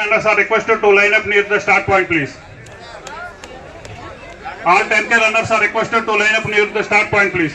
members are requested to line up near the start point, please. All 10K runners are requested to line up near the start point, please.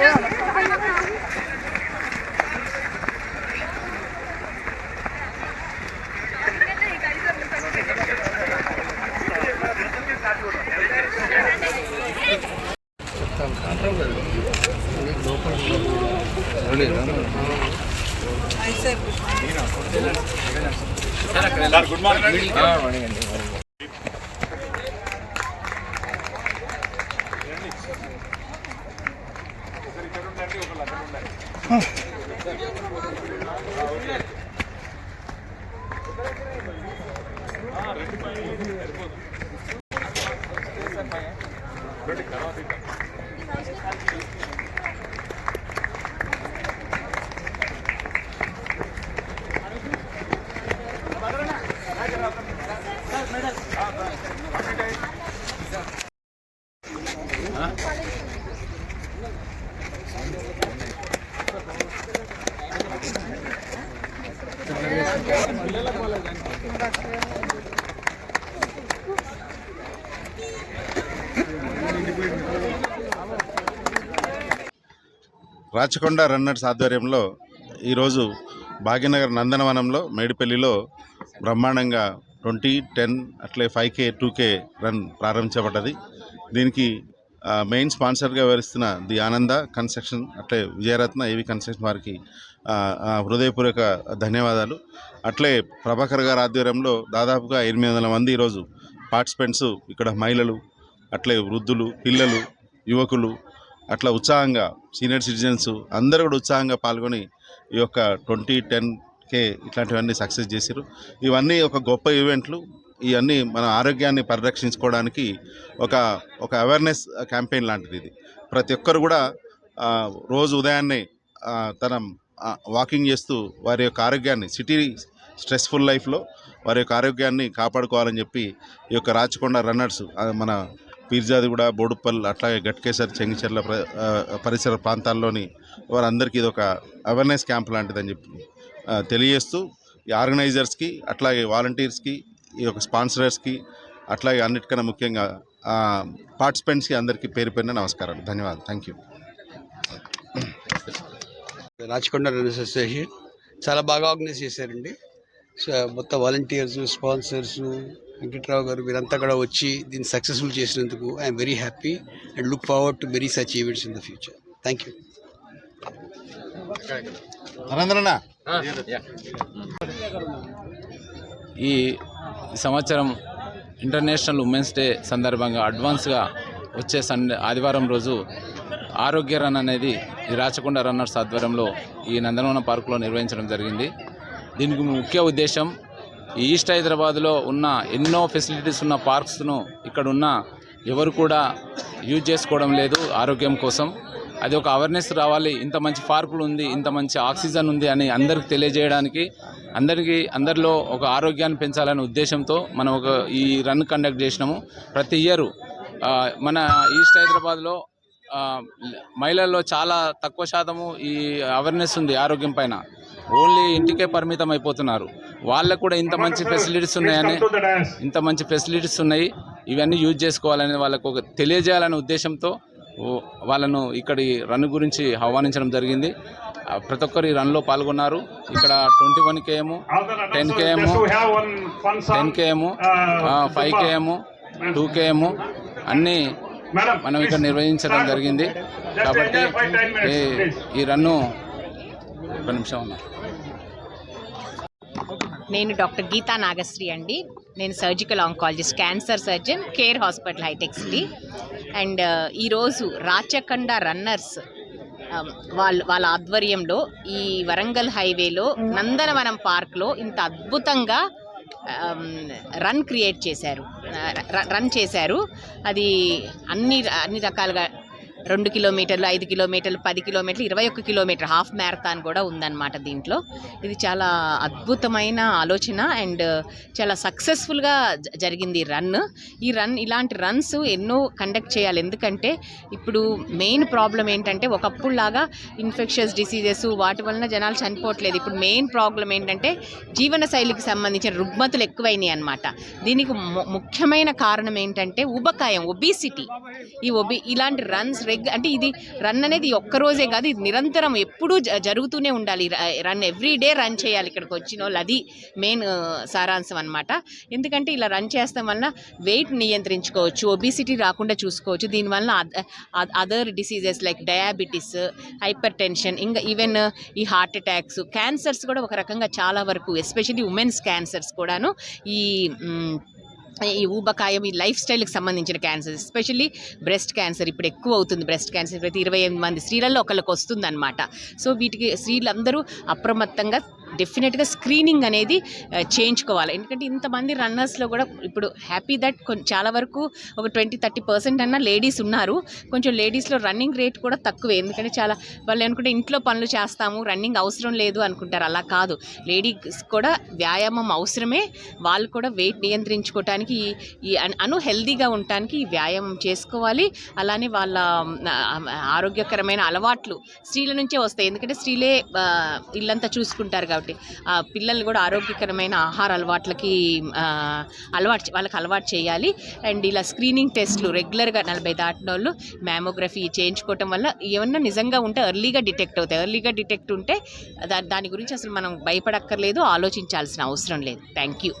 Gracias. Good morning రెండు తర్వాత Rachakonda runners ఆధ్వర్యంలో ఈరోజు భాగ్యనగర్ నందనవనంలో మేడిపల్లిలో బ్రహ్మాండంగా twenty ten అట్లే five K two K run ప్రారంభించబడ్డది. దీనికి main స్పాన్సర్గా వివరిస్తున్న ది ఆనంద కన్స్ట్రక్షన్ అట్లే విజయరత్న ఏవి కన్స్ట్రక్షన్ వారికి హృదయపూర్వక ధన్యవాదాలు. అట్లే ప్రభాకర్ గారి ఆధ్వర్యంలో దాదాపుగా ఎనిమిది వందల మంది ఈరోజు పార్టిసిపెంట్స్ ఇక్కడ మహిళలు అట్లే వృద్ధులు పిల్లలు యువకులు అట్లా ఉత్సాహంగా సీనియర్ సిటిజన్స్ అందరూ కూడా ఉత్సాహంగా పాల్గొని ఈ యొక్క ట్వంటీ టెన్ కే ఇట్లాంటివన్నీ సక్సెస్ చేశారు ఇవన్నీ ఒక గొప్ప ఈవెంట్లు. ఇవన్నీ మన ఆరోగ్యాన్ని పరిరక్షించుకోవడానికి ఒక ఒక అవేర్నెస్ క్యాంపెయిన్ లాంటిది ఇది. ప్రతి ఒక్కరు కూడా రోజు ఉదయాన్నే తన వాకింగ్ చేస్తూ వారి యొక్క ఆరోగ్యాన్ని సిటీ స్ట్రెస్ఫుల్ లైఫ్లో వారి యొక్క ఆరోగ్యాన్ని కాపాడుకోవాలని చెప్పి ఈ యొక్క రాచకొండ రన్నర్స్ మన పీర్జాదిగూడ బోడుప్పల్ అట్లాగే గట్కేసర్ చెంగిచెర్ల పరిసర ప్రాంతాల్లోని వారందరికీ ఇది ఒక అవేర్నెస్ క్యాంప్ లాంటిదని చెప్పి తెలియజేస్తూ ఈ ఆర్గనైజర్స్కి అట్లాగే వాలంటీర్స్కి ఈ యొక్క స్పాన్సరర్స్కి అట్లాగే అన్నిటికన్నా ముఖ్యంగా పార్టిసిపెంట్స్కి అందరికీ పేరు పేరున నమస్కారాలు. ధన్యవాదాలు. Thank you Rachakonda runners association చాలా బాగా ఆర్గనైజ్ చేశారండి. సో మొత్తం వాలంటీర్స్ స్పాన్సర్స్ వెంకట్రావు గారు వీరంతా కూడా వచ్చి దీన్ని సక్సెస్ఫుల్ చేసినందుకు I'm very happy and look forward to very such events in the future thank you. ఈ సంవత్సరం ఇంటర్నేషనల్ ఉమెన్స్ డే సందర్భంగా అడ్వాన్స్గా వచ్చే సండే ఆదివారం రోజు ఆరోగ్య రన్ అనేది ఈ రాచకొండ రన్నర్స్ ఆధ్వర్యంలో ఈ నందనవనం పార్కులో నిర్వహించడం జరిగింది. దీనికి ముఖ్య ఉద్దేశం ఈస్ట్ హైదరాబాద్లో ఉన్న ఎన్నో ఫెసిలిటీస్ ఉన్న పార్క్స్ను ఇక్కడ ఉన్న ఎవరు కూడా యూజ్ చేసుకోవడం లేదు ఆరోగ్యం కోసం. అది ఒక అవేర్నెస్ రావాలి. ఇంత మంచి పార్కులు ఉంది ఇంత మంచి ఆక్సిజన్ ఉంది అని అందరికి తెలియజేయడానికి అందరికీ అందరిలో ఒక ఆరోగ్యాన్ని పెంచాలనే ఉద్దేశంతో మనం ఒక ఈ రన్ కండక్ట్ చేసినాము. ప్రతి ఇయరు మన ఈస్ట్ హైదరాబాద్లో మహిళల్లో చాలా తక్కువ శాతము ఈ అవేర్నెస్ ఉంది ఆరోగ్యం పైన. ఓన్లీ ఇంటికే పరిమితం అయిపోతున్నారు. వాళ్ళకు కూడా ఇంత మంచి ఫెసిలిటీస్ ఉన్నాయని ఇంత మంచి ఫెసిలిటీస్ ఉన్నాయి. ఇవన్నీ యూజ్ చేసుకోవాలని వాళ్ళకు ఒక తెలియజేయాలనే ఉద్దేశంతో వాళ్ళను ఇక్కడి రన్ గురించి ఆహ్వానించడం జరిగింది. ప్రతి ఒక్కరు ఈ రన్లో పాల్గొన్నారు. ఇక్కడ twenty one KM ten KM ten KM five KM two KM అన్నీ మనం ఇక్కడ నిర్వహించడం జరిగింది. కాబట్టి ఈ- ఈ రన్ను ఒక నిమిషం ఉన్నా నేను డాక్టర్ గీతా నాగశ్రీ అండి. నేను surgical oncologist cancer surgeon Care hospital hitech City. And ఈరోజు రాచకొండ రన్నర్స్ వాళ్ళ వాళ్ళ ఆధ్వర్యంలో ఈ వరంగల్ హైవేలో నందనవనం పార్క్లో ఇంత అద్భుతంగా రన్ క్రియేట్ చేశారు. ర- రన్ చేశారు. అది అన్ని అన్ని రకాలుగా రెండు కిలోమీటర్లు ఐదు కిలోమీటర్లు పది కిలోమీటర్లు ఇరవై ఒక్క కిలోమీటర్ హాఫ్ మ్యారథాన్ కూడా ఉందన్నమాట దీంట్లో. ఇది చాలా అద్భుతమైన ఆలోచన అండ్ చాలా సక్సెస్ఫుల్గా జ- జరిగింది ఈ రన్. ఈ రన్ ఇలాంటి రన్స్ ఎన్నో కండక్ట్ చేయాలి. ఎందుకంటే ఇప్పుడు మెయిన్ ప్రాబ్లం ఏంటంటే ఒకప్పుడు లాగా ఇన్ఫెక్షన్స్ డిసీజెస్ వాటి వలన జనాలు చనిపోవట్లేదు. ఇప్పుడు మెయిన్ ప్రాబ్లం ఏంటంటే జీవన శైలికి సంబంధించిన రుగ్మతులు ఎక్కువైనాయి అనమాట దీనికి ముఖ్యమైన కారణం ఏంటంటే ఉబకాయం ఒబిసిటీ. ఈ ఒబి ఇలాంటి రన్స్ రెగ్ అంటే ఇది రన్ అనేది ఒక్క రోజే కాదు ఇది నిరంతరం ఎప్పుడూ జ- జరుగుతూనే ఉండాలి. రన్ ఎవ్రీ డే రన్ చేయాలి ఇక్కడికి వచ్చిన వాళ్ళు. అది మెయిన్ సారాంశం అనమాట ఎందుకంటే ఇలా రన్ చేస్తాం వలన వెయిట్ నియంత్రించుకోవచ్చు ఒబిసిటీ రాకుండా చూసుకోవచ్చు. దీనివల్ల other diseases like diabetes hypertension ఇంకా ఈవెన్ ఈ హార్ట్ అటాక్స్ క్యాన్సర్స్ కూడా ఒక రకంగా చాలా వరకు ఎస్పెషల్లీ ఉమెన్స్ క్యాన్సర్స్ కూడాను ఈ ఈ ఊబకాయం ఈ లైఫ్ స్టైల్కి సంబంధించిన క్యాన్సర్ ఎస్పెషల్లీ బ్రెస్ట్ క్యాన్సర్. ఇప్పుడు ఎక్కువ అవుతుంది బ్రెస్ట్ క్యాన్సర్. ప్రతి ఇరవై ఎనిమిది మంది స్త్రీలలో ఒకళ్ళకి వస్తుందన్నమాట సో వీటికి స్త్రీలందరూ అప్రమత్తంగా డెఫినెట్గా స్క్రీనింగ్ అనేది చేయించుకోవాలి. ఎందుకంటే ఇంతమంది రన్నర్స్లో కూడా ఇప్పుడు హ్యాపీ దట్ చాలా వరకు ఒక ట్వంటీ థర్టీ పర్సెంట్ అన్న లేడీస్ ఉన్నారు. కొంచెం లేడీస్లో రన్నింగ్ రేట్ కూడా తక్కువే. ఎందుకంటే చాలా వాళ్ళు అనుకుంటే ఇంట్లో పనులు చేస్తాము రన్నింగ్ అవసరం లేదు అనుకుంటారు. అలా కాదు. లేడీస్ కూడా వ్యాయామం అవసరమే. వాళ్ళు కూడా వెయిట్ నియంత్రించుకోవటానికి ఈ- అను హెల్దీగా ఉండటానికి ఈ వ్యాయామం చేసుకోవాలి. అలానే వాళ్ళ ఆరోగ్యకరమైన అలవాట్లు స్త్రీల నుంచే వస్తాయి. ఎందుకంటే స్త్రీలే ఇల్లంతా చూసుకుంటారు కాబట్టి ఆ పిల్లల్ని కూడా ఆరోగ్యకరమైన ఆహార అలవాట్లకి అలవాటు వాళ్ళకి అలవాటు చేయాలి. అండ్ ఇలా స్క్రీనింగ్ టెస్ట్లు రెగ్యులర్గా నలభై దాటిన వాళ్ళు మ్యామోగ్రఫీ చేయించుకోవటం వల్ల ఏమన్నా నిజంగా ఉంటే ఎర్లీగా డిటెక్ట్ అవుతాయి. ఎర్లీగా డిటెక్ట్ ఉంటే దాని గురించి అసలు మనం భయపడక్కర్లేదు ఆలోచించాల్సిన అవసరం లేదు. Thank you.